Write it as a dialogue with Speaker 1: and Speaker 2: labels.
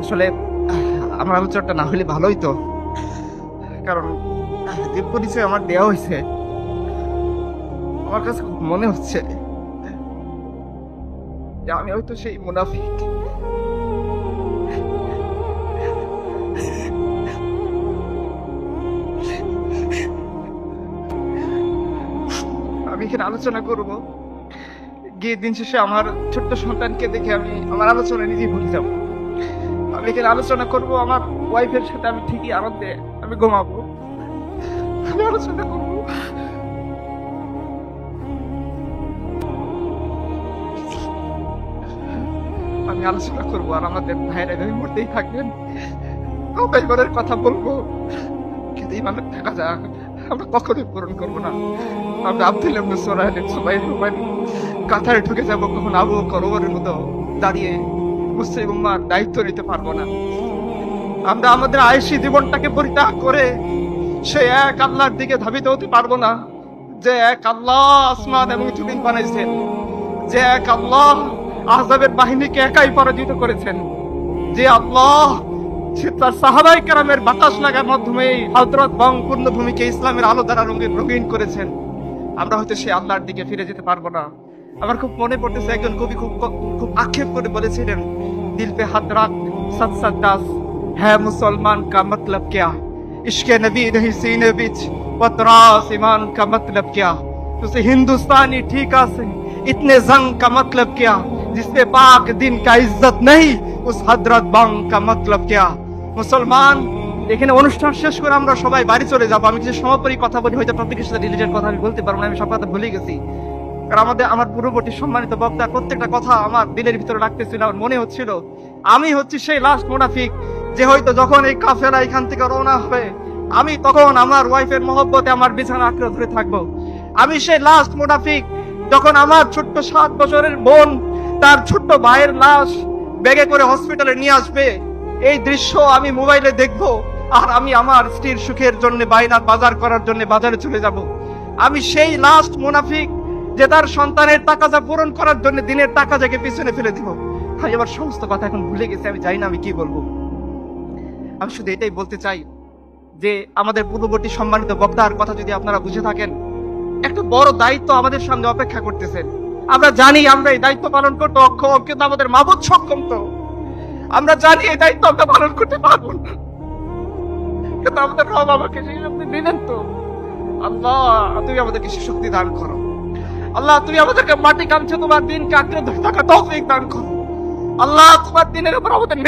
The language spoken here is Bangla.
Speaker 1: আসলে, আমার আলোচনাটা না হলে ভালোই তো। কারণ, যে পরিচয় আমার দেওয়া হয়েছে, আমার কাছে মনে হচ্ছে আমি হয়তো সেই মুনাফিক। আমি এখানে আলোচনা করব। গিয়ে দিন শেষে আমার ছোট্ট সন্তানকে দেখে আমি আমার আলোচনা নিজেই ভুলে যাব। আমি এখানে আলোচনা করব, আমার ওয়াইফের সাথে আমি ঠিকই আনন্দে আমি ঘুমাবো। আমি আলোচনা করব। আমি আলোচনা করব আর আমাদের ভাইরা এই মুহূর্তেই থাকবেন সবাই ঘরের কথা বলব। কিন্তু ইমানের থাকা যাক আমরা কখনোই পূরণ করব না। আমরা আব্দুল সুরাইলের সবাই রুবাই কাতারে ঢুকে যাব কখন আবু করবরের মতো দাঁড়িয়ে। মুসলিম উম্মার দায়িত্ব নিতে পারব না। আমরা আমাদের আয়সী জীবনটাকে পরিত্যাগ করে সে এক আল্লাহর দিকে ধাবিত হতে পারব না, যে এক আল্লাহ আসমান এবং জমিন বানাইছেন, যে এক আল্লাহ আহজাবের বাহিনীকে একাই পরাজিত করেছেন, যে আল্লাহ তার সাহাবাই কেরামের বাতাস লাগার মাধ্যমে হজরত বং পূর্ণভূমিকে ইসলামের আলো দ্বারা রঙিন করেছেন। আমরা হয়তো সেই আল্লাহর দিকে ফিরে যেতে পারব না। আমার খুব মনে পড়তেছে একজন কবি খুব খুব আক্ষেপ করে বলেছিলেন দিল পে হাত রাখ সত সত দাস হ্যাঁ মুসলমান কা মতলব क्या इश्क नबी नहीं सीने बिच पतरास ईमान का मतलब क्या उसे हिंदुस्तानी ठीका से इतने जंग का मतलब क्या जिसपे पाक दिन का इज्जत नहीं उस हजरत बंग का मतलब क्या মুসলমান এখানে অনুষ্ঠান শেষ করে আমরা সবাই বাড়ি চলে যাবো আমি কিছু সমাপরি কথা বলি হয়তো টপিকের সাথে রিলেটেড কথা আমি বলতে পারবো না আমি সব কথা ভুলে গেছি কারণ আমাদের আমার পূর্ববর্তী সম্মানিত বক্তা, প্রত্যেকটা কথা আমার দিলের ভিতরে রাখতেছিল আমার মনে হচ্ছিল আমি হচ্ছি সেই লাস্ট মুনাফিক যে হয়তো যখন এই কাফেরা এখান থেকে রওনা হবে, আমি তখন আমার ওয়াইফের মহব্বতে আমার বিছানা আঁকড়ে ধরে থাকব। আমি সেই লাস্ট মুনাফিক যখন আমার ছোট্ট সাত বছরের বোন তার ছোট্ট ভাইয়ের লাশ ব্যাগে করে হসপিটালে নিয়ে আসবে, এই দৃশ্য আমি মোবাইলে দেখব আর আমি আমার স্ত্রীর সুখের জন্য বাইনার বাজার করার জন্য বাজারে চলে যাব। আমি সেই লাস্ট মুনাফিক যে তার সন্তানের যা পূরণ করার জন্য দিনের টাকা যাকে পিছনে ফেলে দিব। আমি আমার সমস্ত কথা এখন ভুলে গেছি, আমি জানি না আমি কি বলব। আমি শুধু এটাই বলতে চাই যে আমাদের পূর্ববর্তী সম্মানিত বক্তার কথা যদি আপনারা বুঝে থাকেন, একটা বড় দায়িত্ব আমাদের সামনে অপেক্ষা করতেছেন। আমরা জানি আমরা এই দায়িত্ব পালন করতে অক্ষম, কিন্তু আমাদের মাবুদ সক্ষম তো। আমরা জানি এই দায়িত্ব আমরা পালন করতে পারব না। কিন্তু আমাদের রব আমাকে সেই শক্তি দিলেন তো। আল্লাহ, তুমি আমাদেরকে সে শক্তি দান করো। আল্লাহ, তুমি আমাদেরকে মাটি কামছে তোমার দিনকে ধরে থাকা তৌফিক দান করো। আল্লাহ, তোমার দিনের উপর আমাদের